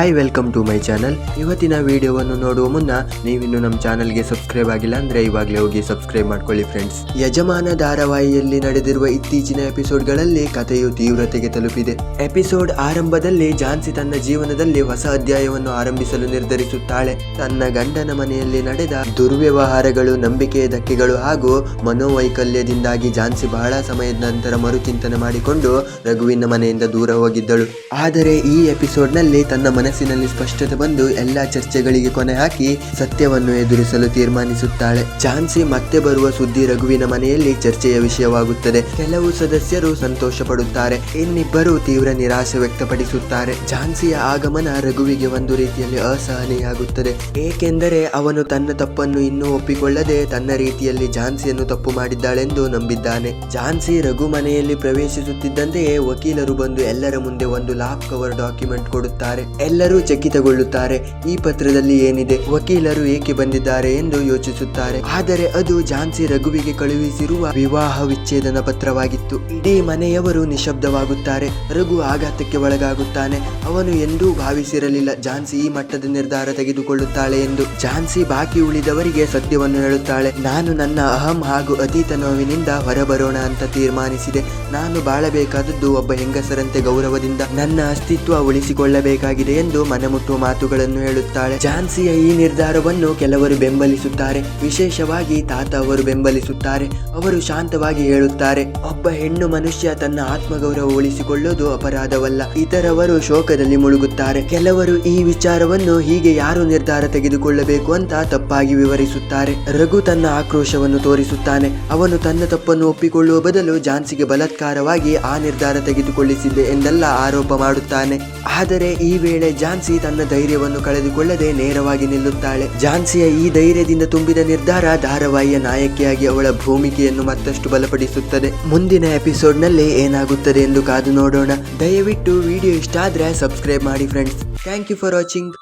Hi welcome to my channel ಇವತ್ತಿನ ವಿಡಿಯೋವನ್ನು ನೋಡುವ ಮುನ್ನ ನೀವಿನ್ನು ನಮ್ಮ ಚಾನಲ್ಗೆ ಸಬ್ಸ್ಕ್ರೈಬ್ ಆಗಿಲ್ಲ ಅಂದ್ರೆ ಇವಾಗಲೇ ಹೋಗಿ ಸಬ್ಸ್ಕ್ರೈಬ್ ಮಾಡ್ಕೊಳ್ಳಿ ಫ್ರೆಂಡ್ಸ್ ಯಜಮಾನ ಧಾರಾವಾಹಿಯಲ್ಲಿ ನಡೆದಿರುವ ಇತ್ತೀಚಿನ ಎಪಿಸೋಡ್ಗಳಲ್ಲಿ ಕಥೆಯು ತೀವ್ರತೆಗೆ ತಲುಪಿದೆ. ಎಪಿಸೋಡ್ ಆರಂಭದಲ್ಲಿ ಝಾನ್ಸಿ ತನ್ನ ಜೀವನದಲ್ಲಿ ಹೊಸ ಅಧ್ಯಾಯವನ್ನು ಆರಂಭಿಸಲು ನಿರ್ಧರಿಸುತ್ತಾಳೆ. ತನ್ನ ಗಂಡನ ಮನೆಯಲ್ಲಿ ನಡೆದ ದುರ್ವ್ಯವಹಾರಗಳು, ನಂಬಿಕೆಯ ಧಕ್ಕೆಗಳು ಹಾಗೂ ಮನೋವೈಕಲ್ಯದಿಂದಾಗಿ ಝಾನ್ಸಿ ಬಹಳ ಸಮಯದ ನಂತರ ಮರುಚಿಂತನೆ ಮಾಡಿಕೊಂಡು ರಘುವಿನ ಮನೆಯಿಂದ ದೂರ ಹೋಗಿದ್ದಳು. ಆದರೆ ಈ ಎಪಿಸೋಡ್ನಲ್ಲಿ ತನ್ನ ಮನಸ್ಸಿನಲ್ಲಿ ಸ್ಪಷ್ಟತೆ ಬಂದು ಎಲ್ಲಾ ಚರ್ಚೆಗಳಿಗೆ ಕೊನೆ ಹಾಕಿ ಸತ್ಯವನ್ನು ಎದುರಿಸಲು ತೀರ್ಮಾನಿಸುತ್ತಾಳೆ. ಝಾನ್ಸಿ ಮತ್ತೆ ಬರುವ ಸುದ್ದಿ ರಘುವಿನ ಮನೆಯಲ್ಲಿ ಚರ್ಚೆಯ ವಿಷಯವಾಗುತ್ತದೆ. ಕೆಲವು ಸದಸ್ಯರು ಸಂತೋಷ ಪಡುತ್ತಾರೆ ಇನ್ನಿಬ್ಬರು ತೀವ್ರ ನಿರಾಶೆ ವ್ಯಕ್ತಪಡಿಸುತ್ತಾರೆ. ಝಾನ್ಸಿಯ ಆಗಮನ ರಘುವಿಗೆ ಒಂದು ರೀತಿಯಲ್ಲಿ ಅಸಹನೆಯಾಗುತ್ತದೆ ಏಕೆಂದರೆ ಅವನು ತನ್ನ ತಪ್ಪನ್ನು ಇನ್ನೂ ಒಪ್ಪಿಕೊಳ್ಳದೆ ತನ್ನ ರೀತಿಯಲ್ಲಿ ಝಾನ್ಸಿಯನ್ನು ತಪ್ಪು ಮಾಡಿದ್ದಾಳೆಂದು ನಂಬಿದ್ದಾನೆ. ಝಾನ್ಸಿ ರಘು ಮನೆಯಲ್ಲಿ ಪ್ರವೇಶಿಸುತ್ತಿದ್ದಂತೆಯೇ ವಕೀಲರು ಬಂದು ಎಲ್ಲರ ಮುಂದೆ ಒಂದು ಲಾಪ್ ಕವರ್ ಡಾಕ್ಯುಮೆಂಟ್ ಕೊಡುತ್ತಾರೆ. ಎಲ್ಲರೂ ಚಕಿತಗೊಳ್ಳುತ್ತಾರೆ. ಈ ಪತ್ರದಲ್ಲಿ ಏನಿದೆ? ವಕೀಲರು ಏಕೆ ಬಂದಿದ್ದಾರೆ ಎಂದು ಯೋಚಿಸುತ್ತಾರೆ. ಆದರೆ ಅದು ಝಾನ್ಸಿ ರಘುವಿಗೆ ಕಳುಹಿಸಿರುವ ವಿವಾಹ ವಿಚ್ಛೇದನ ಪತ್ರವಾಗಿತ್ತು. ಇಡೀ ಮನೆಯವರು ನಿಶಬ್ದವಾಗುತ್ತಾರೆ. ರಘು ಆಘಾತಕ್ಕೆ ಒಳಗಾಗುತ್ತಾನೆ. ಅವನು ಎಂದೂ ಭಾವಿಸಿರಲಿಲ್ಲ. ಝಾನ್ಸಿ ಈ ಮಟ್ಟದ ನಿರ್ಧಾರ ತೆಗೆದುಕೊಳ್ಳುತ್ತಾಳೆ ಎಂದು. ಝಾನ್ಸಿ ಬಾಕಿ ಉಳಿದವರಿಗೆ ಸತ್ಯವನ್ನು ಹೇಳುತ್ತಾಳೆ. ನಾನು ನನ್ನ ಅಹಂ ಹಾಗೂ ಅತೀತ ನೋವಿನಿಂದ ಹೊರಬರೋಣ ಅಂತ ತೀರ್ಮಾನಿಸಿದೆ. ನಾನು ಬಾಳಬೇಕಾದದ್ದು ಒಬ್ಬ ಹೆಂಗಸರಂತೆ ಗೌರವದಿಂದ ನನ್ನ ಅಸ್ತಿತ್ವ ಉಳಿಸಿಕೊಳ್ಳಬೇಕಾಗಿದೆ ಎಂದು ಮನಮುಟ್ಟುವ ಮಾತುಗಳನ್ನು ಹೇಳುತ್ತಾಳೆ. ಝಾನ್ಸಿಯ ಈ ನಿರ್ಧಾರವನ್ನು ಕೆಲವರು ಬೆಂಬಲಿಸುತ್ತಾರೆ. ವಿಶೇಷವಾಗಿ ತಾತ ಅವರು ಬೆಂಬಲಿಸುತ್ತಾರೆ. ಅವರು ಶಾಂತವಾಗಿ ಹೇಳುತ್ತಾರೆ. ಒಬ್ಬ ಹೆಣ್ಣು ಮನುಷ್ಯ ತನ್ನ ಆತ್ಮಗೌರವ ಉಳಿಸಿಕೊಳ್ಳುವುದು ಅಪರಾಧವಲ್ಲ. ಇತರವರು ಶೋಕದಲ್ಲಿ ಮುಳುಗುತ್ತಾರೆ. ಕೆಲವರು ಈ ವಿಚಾರವನ್ನು ಹೀಗೆ ಯಾರು ನಿರ್ಧಾರ ತೆಗೆದುಕೊಳ್ಳಬೇಕು ಅಂತ ತಪ್ಪಾಗಿ ವಿವರಿಸುತ್ತಾರೆ. ರಘು ತನ್ನ ಆಕ್ರೋಶವನ್ನು ತೋರಿಸುತ್ತಾನೆ. ಅವನು ತನ್ನ ತಪ್ಪನ್ನು ಒಪ್ಪಿಕೊಳ್ಳುವ ಬದಲು ಝಾನ್ಸಿಗೆ ಬಲತ್ಕಾರವಾಗಿ ಆ ನಿರ್ಧಾರ ತೆಗೆದುಕೊಳ್ಳಿಸಿದೆ ಎಂದೆಲ್ಲ ಆರೋಪ ಮಾಡುತ್ತಾನೆ. ಆದರೆ ಈ ವೇಳೆ ಝಾನ್ಸಿ ತನ್ನ ಧೈರ್ಯವನ್ನು ಕಳೆದುಕೊಳ್ಳದೆ ನೇರವಾಗಿ ನಿಲ್ಲುತ್ತಾಳೆ. ಝಾನ್ಸಿಯ ಈ ಧೈರ್ಯದಿಂದ ತುಂಬಿದ ನಿರ್ಧಾರ ಧಾರಾವಾಹಿಯ ನಾಯಕಿಯಾಗಿ ಅವಳ ಭೂಮಿಕೆಯನ್ನು ಮತ್ತಷ್ಟು ಬಲಪಡಿಸುತ್ತದೆ. ಮುಂದಿನ ಎಪಿಸೋಡ್ನಲ್ಲಿ ಏನಾಗುತ್ತದೆ ಎಂದು ಕಾದು ನೋಡೋಣ. ದಯವಿಟ್ಟು ವಿಡಿಯೋ ಇಷ್ಟ ಆದ್ರೆ ಸಬ್ಸ್ಕ್ರೈಬ್ ಮಾಡಿ friends thank you for watching